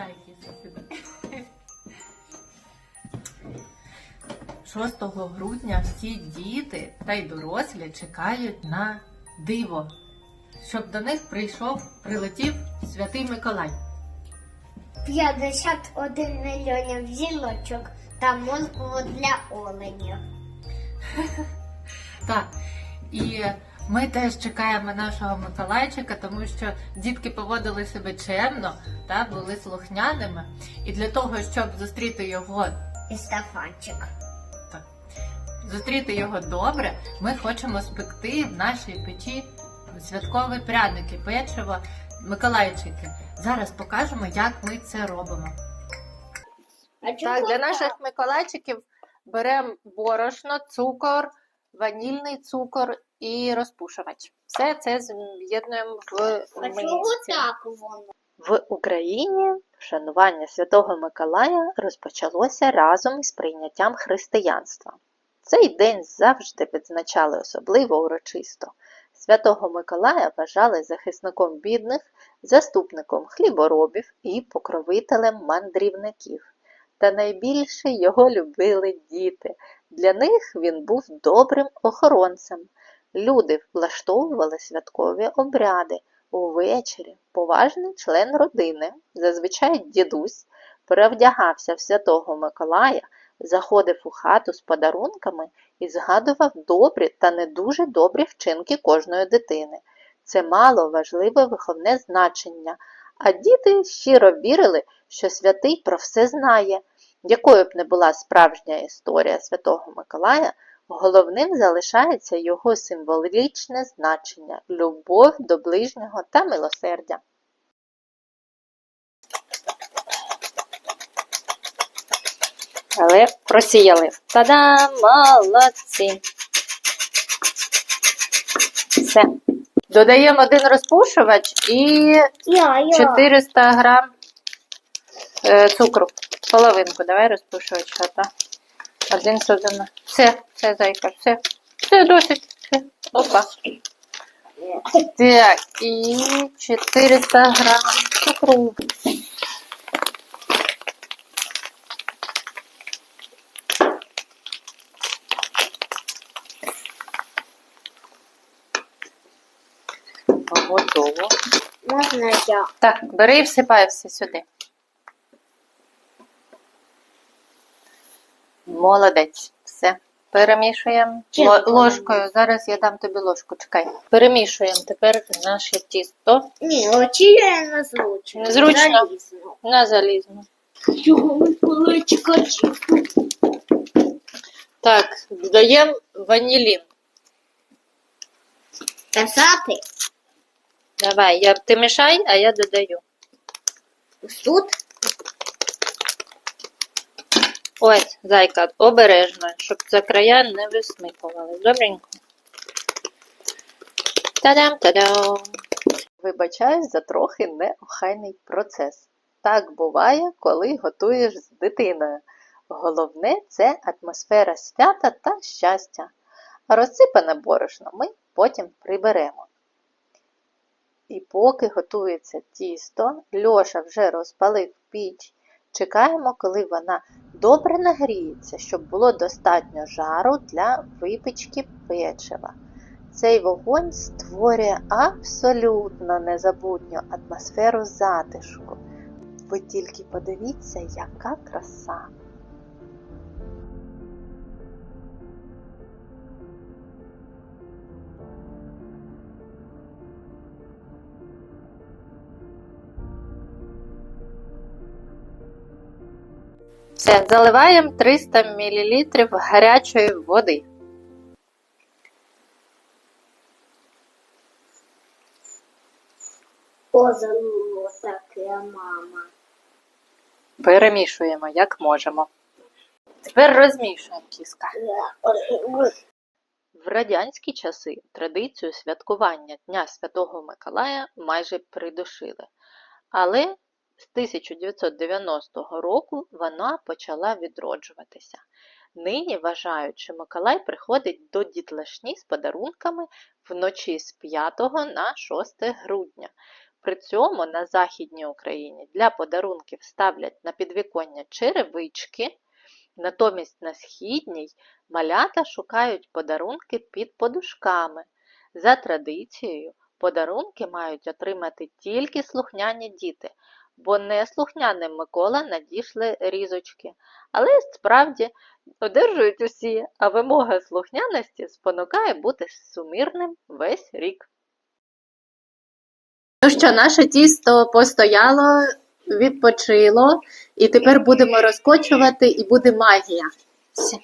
Сідай, кіса, 6 грудня всі діти та й дорослі чекають на диво, щоб до них прийшов, прилетів святий Миколай. 51 мільйонів зілочок та мозку для оленів. Так. І ми теж чекаємо нашого Миколайчика, тому що дітки поводили себе чемно та були слухняними. І для того, щоб зустріти його І стафанчик. Так. Зустріти його добре, ми хочемо спекти в нашій печі святкові пряники, печиво, Миколайчики. Зараз покажемо, як ми це робимо. Так, для наших Миколайчиків беремо борошно, цукор, ванільний цукор і розпушувач. Все це з'єднуємо в так воно? В Україні вшанування Святого Миколая розпочалося разом із прийняттям християнства. Цей день завжди відзначали особливо урочисто. Святого Миколая вважали захисником бідних, заступником хліборобів і покровителем мандрівників. Та найбільше його любили діти. Для них він був добрим охоронцем. Люди влаштовували святкові обряди, Увечері поважний член родини, зазвичай дідусь, перевдягався в святого Миколая, заходив у хату з подарунками і згадував добрі та не дуже добрі вчинки кожної дитини. Це мало важливе виховне значення, а діти щиро вірили, що святий про все знає. Якою б не була справжня історія святого Миколая, Головним залишається його символічне значення любов до ближнього та милосердя. Але просіяли. Та-дам! Молодці! Все. Додаємо один розпушувач і Я, я. 400 грам е, цукру. Половинку давай розпушувач. Та. Один созина. Все, все, зайка, все. Все, досить. Все. Опа. Так, і 400 грам цукру. Готово. Можна я? Так, бери і всипай все сюди. Молодець. Все. Перемішуємо ложкою. Зараз я дам тобі ложку. Чекай. Перемішуємо тепер наше тісто Ні, очі я не зручно. Незручно. Залізно. на залізну. Чого Так, додаємо ванілін. Писати? Давай, я, ти мішай, а я додаю. Тут? Ось, зайка, обережно, щоб за края не висмикували. Добренько. Та-дам, та-дам. Вибачаюсь за трохи неохайний процес. Так буває, коли готуєш з дитиною. Головне це атмосфера свята та щастя. Розсипане борошно ми потім приберемо. І поки готується тісто, Льоша вже розпалив піч. Чекаємо, коли вона добре нагріється, щоб було достатньо жару для випічки печива. Цей вогонь створює абсолютно незабутню атмосферу затишку. Ви тільки подивіться, яка краса! Все, заливаємо 300 мл гарячої води. Озеро таке, мама. Перемішуємо, як можемо. Тепер розмішуємо кіска. В радянські часи традицію святкування Дня Святого Миколая майже придушили. Але з 1990 року вона почала відроджуватися. Нині вважають, що Миколай приходить до дітлашні з подарунками вночі з 5 на 6 грудня. При цьому на Західній Україні для подарунків ставлять на підвіконня черевички, натомість на східній малята шукають подарунки під подушками. За традицією, подарунки мають отримати тільки слухняні діти, бо неслухняним Микола надійшли різочки. Але справді одержують усі, а вимога слухняності спонукає бути сумірним весь рік. Ну що, наше тісто постояло, відпочило, і тепер будемо розкочувати, і буде магія. Все.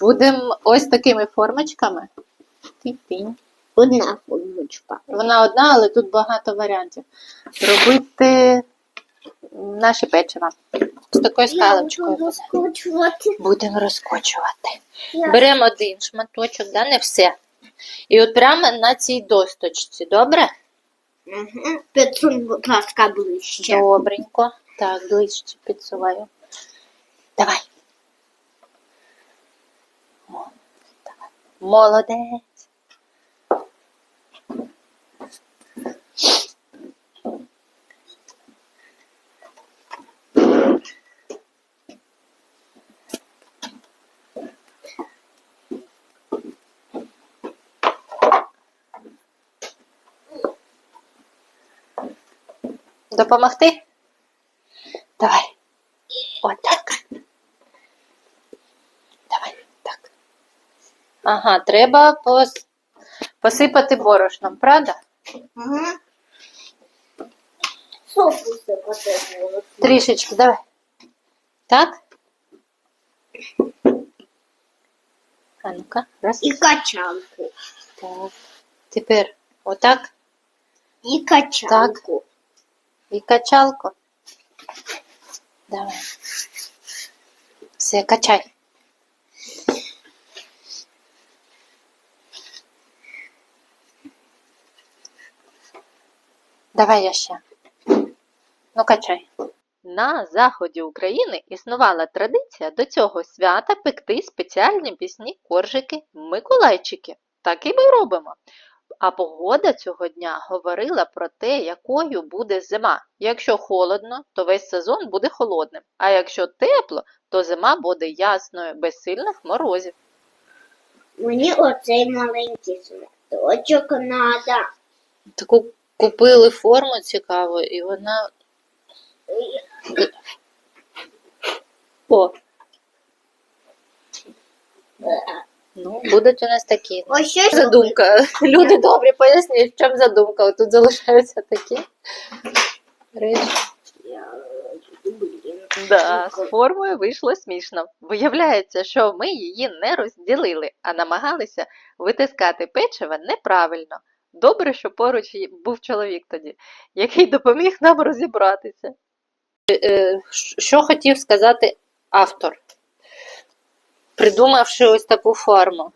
Будемо ось такими формочками. Тінь-тінь. Одна формочка. Вона одна, але тут багато варіантів. Робити наші печива. З такою скалочкою. розкручувати. Будемо розкочувати. Беремо один шматочок, да, не все. І от прямо на цій досточці, добре? Ага. Підсунь, будь ласка, ближче. Добренько. Так, ближче підсуваю. Давай. О, давай. Молодець. Допомогти? Давай. Отак. Давай, так. Ага, треба пос... посипати борошном, правда? Ага. Соуси потрібно. Трішечки, давай. Так? А ну-ка, раз. І качанку. Так. Тепер отак. І качанку. І качалку. Давай. Все, качай. Давай я ще. Ну, качай. На заході України існувала традиція до цього свята пекти спеціальні пісні коржики Миколайчики. Так і ми робимо. А погода цього дня говорила про те, якою буде зима. Якщо холодно, то весь сезон буде холодним, а якщо тепло, то зима буде ясною, без сильних морозів. Мені оцей маленький светочок надо. Таку купили форму цікаву, і вона. О. Ну, будуть у нас такі. Ось що ж Задумка. Люди добрі, поясніть, в чому задумка. Тут залишаються такі речі. Да, з формою вийшло смішно. Виявляється, що ми її не розділили, а намагалися витискати печиво неправильно. Добре, що поруч був чоловік тоді, який допоміг нам розібратися. Е, Що хотів сказати автор, придумавши ось таку форму.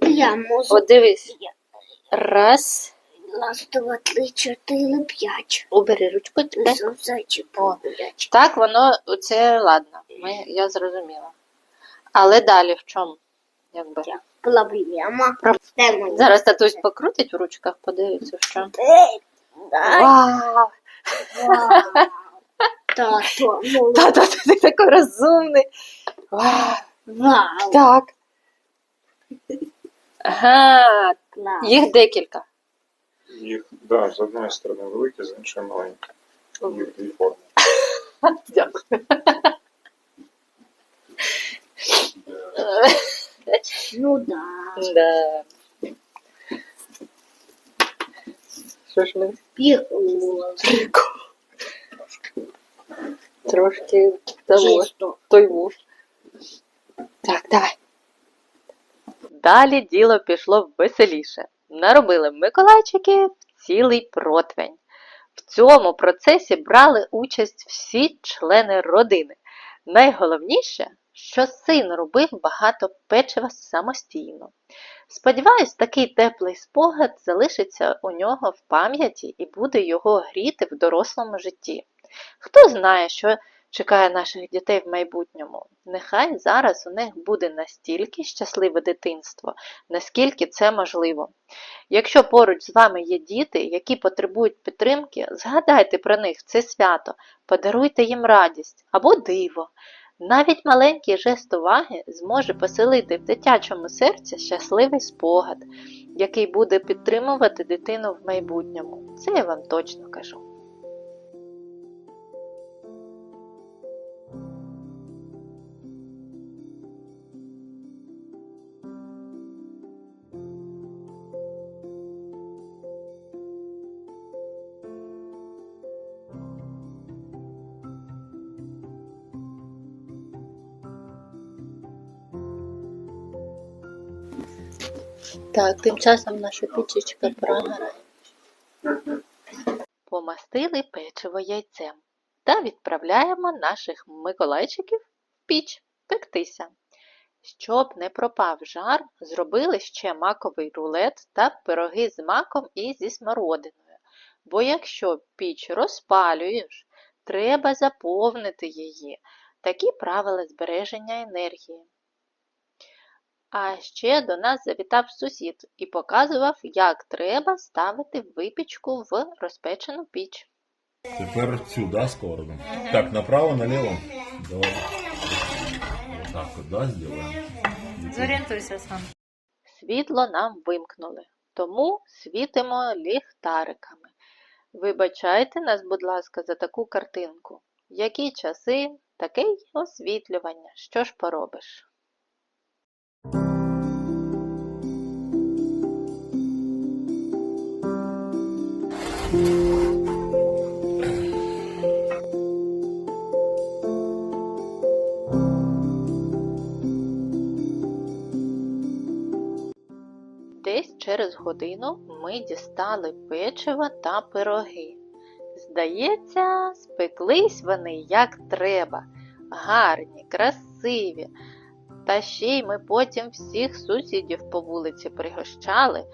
Я можу. От дивись. Раз. Раз, два, три, чотири, п'ять. Убери ручку. О. Так, воно це ладно. Ми, я зрозуміла. Але далі в чому? Якби. Проблема. Про- Зараз татусь покрутить в ручках, подивиться, дай. Вау! Вау. Тато, ну, ти такий розумний. Вау! Вау. Так. Ага, Клас. їх декілька. Їх, да, з одної сторони великі, з іншої маленькі. Їх дві форми. Дякую. Ну да. Да. Що ж ми Прикол. трошки того, той вуш. Так, давай. Далі діло пішло веселіше. Наробили Миколайчики в цілий противень. В цьому процесі брали участь всі члени родини. Найголовніше, що син робив багато печива самостійно. Сподіваюсь, такий теплий спогад залишиться у нього в пам'яті і буде його гріти в дорослому житті. Хто знає, що чекає наших дітей в майбутньому. Нехай зараз у них буде настільки щасливе дитинство, наскільки це можливо. Якщо поруч з вами є діти, які потребують підтримки, згадайте про них в це свято, подаруйте їм радість або диво. Навіть маленький жест уваги зможе поселити в дитячому серці щасливий спогад, який буде підтримувати дитину в майбутньому. Це я вам точно кажу. Так, тим часом наша пічечка програє. Помастили печиво яйцем та відправляємо наших миколайчиків в піч пектися. Щоб не пропав жар, зробили ще маковий рулет та пироги з маком і зі смородиною. Бо якщо піч розпалюєш, треба заповнити її. Такі правила збереження енергії. А ще до нас завітав сусід і показував, як треба ставити випічку в розпечену піч. Теперь сюда сторону. Так, направо, налево. Давай. Так да, сделаем. Зорієнтуйся сам. Світло нам вимкнули, тому світимо ліхтариками. Вибачайте нас, будь ласка, за таку картинку. Які часи, таке й освітлювання. Що ж поробиш? Через годину ми дістали печиво та пироги. Здається, спеклись вони як треба, гарні, красиві. Та ще й ми потім всіх сусідів по вулиці пригощали,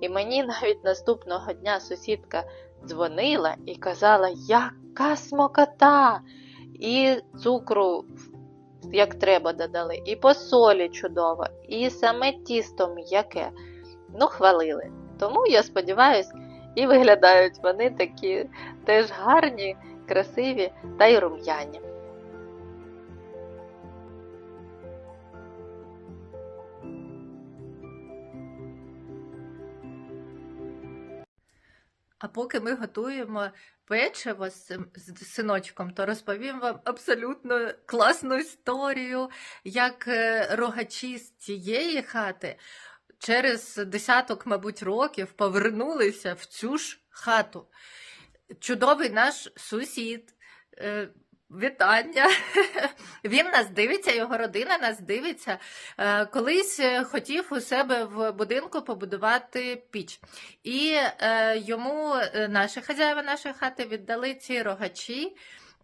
і мені навіть наступного дня сусідка дзвонила і казала, яка смокота! І цукру як треба додали, і по солі чудово, і саме тісто м'яке. Ну, хвалили. Тому я сподіваюся, і виглядають вони такі теж гарні, красиві та й рум'яні. А поки ми готуємо печиво з, з синочком, то розповім вам абсолютно класну історію, як е, рогачі з цієї хати через десяток, мабуть, років повернулися в цю ж хату. Чудовий наш сусід. е, Вітання. Він нас дивиться, його родина нас дивиться. Е, Колись е, хотів у себе в будинку побудувати піч. І йому наші хазяїва нашої хати віддали ці рогачі.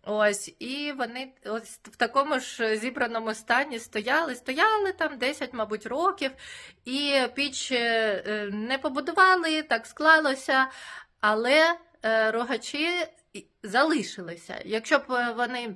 Ось, і вони ось в такому ж зібраному стані стояли, стояли там 10, мабуть, років, і піч е, е, не побудували, так склалося, але е, рогачі залишилися. Якщо б вони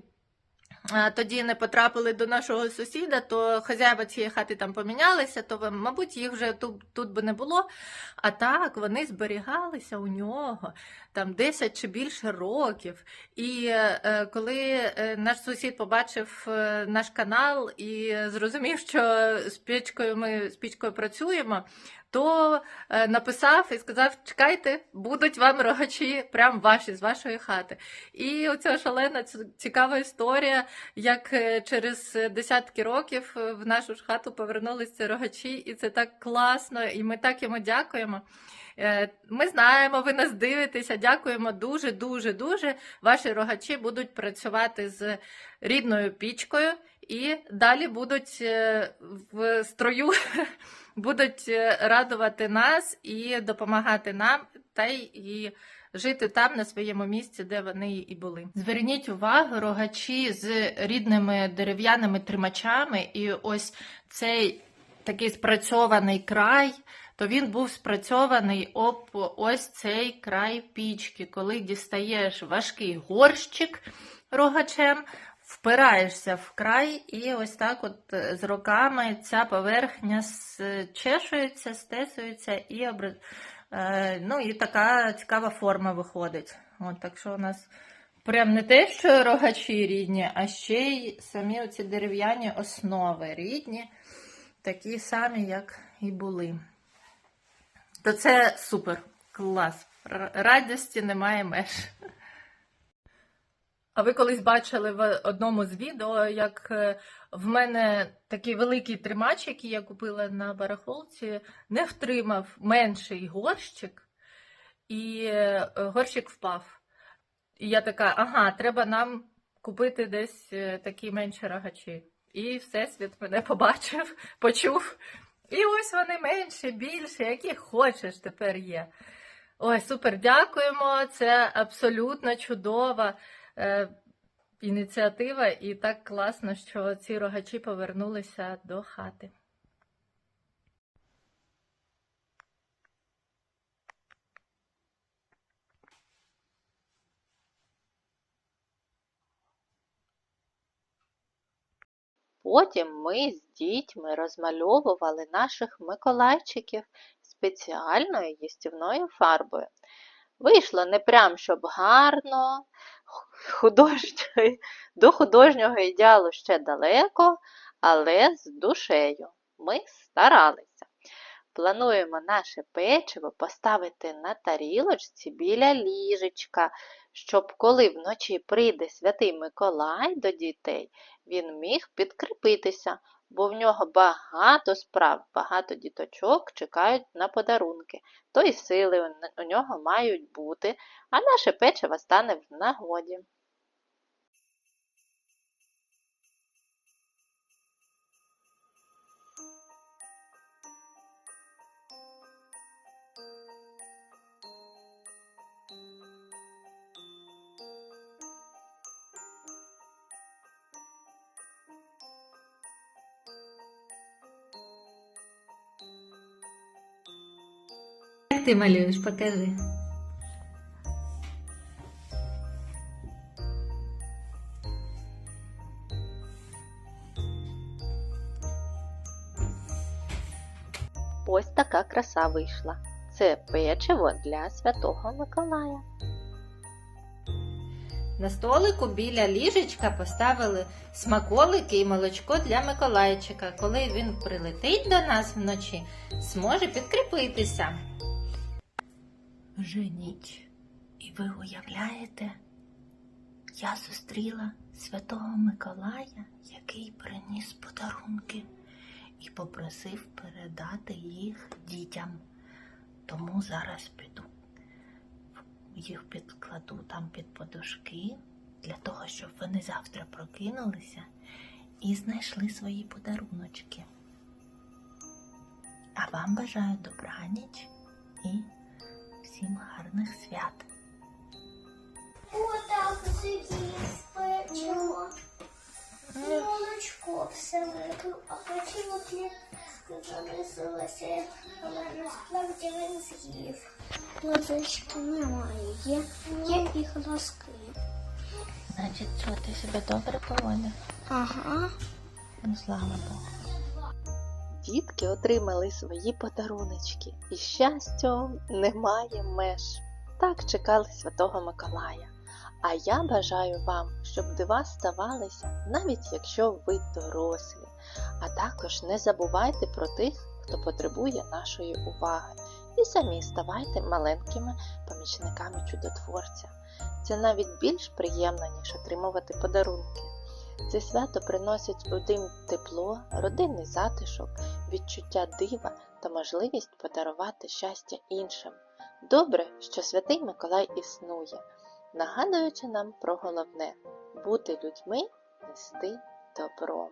тоді не потрапили до нашого сусіда, то хазяїва цієї хати там помінялися, то, мабуть, їх вже тут, тут би не було. А так вони зберігалися у нього там 10 чи більше років. І е, коли е, наш сусід побачив е, наш канал і зрозумів, що з пічкою ми з пічкою працюємо, то е, написав і сказав: чекайте, будуть вам рогачі, прям ваші з вашої хати. І оця шалена цікава історія, як е, через десятки років е, в нашу ж хату повернулися рогачі, і це так класно, і ми так йому дякуємо. Ми знаємо, ви нас дивитеся. Дякуємо дуже, дуже, дуже. Ваші рогачі будуть працювати з рідною пічкою і далі будуть е, в строю, будуть е, радувати нас і допомагати нам, та й і жити там, на своєму місці, де вони і були. Зверніть увагу, рогачі з рідними дерев'яними тримачами, і ось цей такий спрацьований край, то він був спрацьований об ось цей край пічки. Коли дістаєш важкий горщик рогачем, впираєшся в край, і ось так от е, з роками ця поверхня чешується, стесується і е, ну, і така цікава форма виходить. От, так що у нас прям не те, що рогачі рідні, а ще й самі оці дерев'яні основи рідні, такі самі, як і були. То це супер, клас. Радості немає меж. А ви колись бачили в одному з відео, як е, в мене такий великий тримач, який я купила на барахолці, не втримав менший горщик, і е, горщик впав. І я така, ага, треба нам купити десь е, такі менші рогачі. І Всесвіт мене побачив, почув. І ось вони менші, більші, які хочеш тепер є. Ой, супер, дякуємо. Це абсолютно чудова ініціатива, і так класно, що ці рогачі повернулися до хати. Потім ми з дітьми розмальовували наших миколайчиків спеціальною їстівною фарбою. Вийшло не прям щоб гарно, художньо- до художнього ідеалу ще далеко, але з душею. Ми старалися. Плануємо наше печиво поставити на тарілочці біля ліжечка, щоб коли вночі прийде святий Миколай до дітей, він міг підкріпитися, бо в нього багато справ, багато діточок чекають на подарунки, то й сили у- нього мають бути, а наше печиво стане в нагоді. Ти малюєш, покажи. Ось така краса вийшла. Це печиво для святого Миколая. На столику біля ліжечка поставили смаколики і молочко для Миколайчика. Коли він прилетить до нас вночі, зможе підкріпитися. Вже. І ви уявляєте, я зустріла святого Миколая, який приніс подарунки і попросив передати їх дітям. Тому зараз піду їх підкладу там під подушки, для того, щоб вони завтра прокинулися і знайшли свої подаруночки. А вам бажаю добраніч і всім гарних свят. Отак з'їв печиво. Молочко все випив, а печиво залишилося, але насправді він з'їв. Водички немає, є, є і глазки. Значить, що ти себе добре поводив? Ага. Ну, слава Богу. Дітки отримали свої подаруночки, і щастю немає меж. Так чекали Святого Миколая. А я бажаю вам, щоб дива ставалися, навіть якщо ви дорослі. А також не забувайте про тих, хто потребує нашої уваги, і самі ставайте маленькими помічниками чудотворця. Це навіть більш приємно, ніж отримувати подарунки. Це свято приносить у дим тепло, родинний затишок, відчуття дива та можливість подарувати щастя іншим. Добре, що святий Миколай існує, нагадуючи нам про головне бути людьми, нести добро.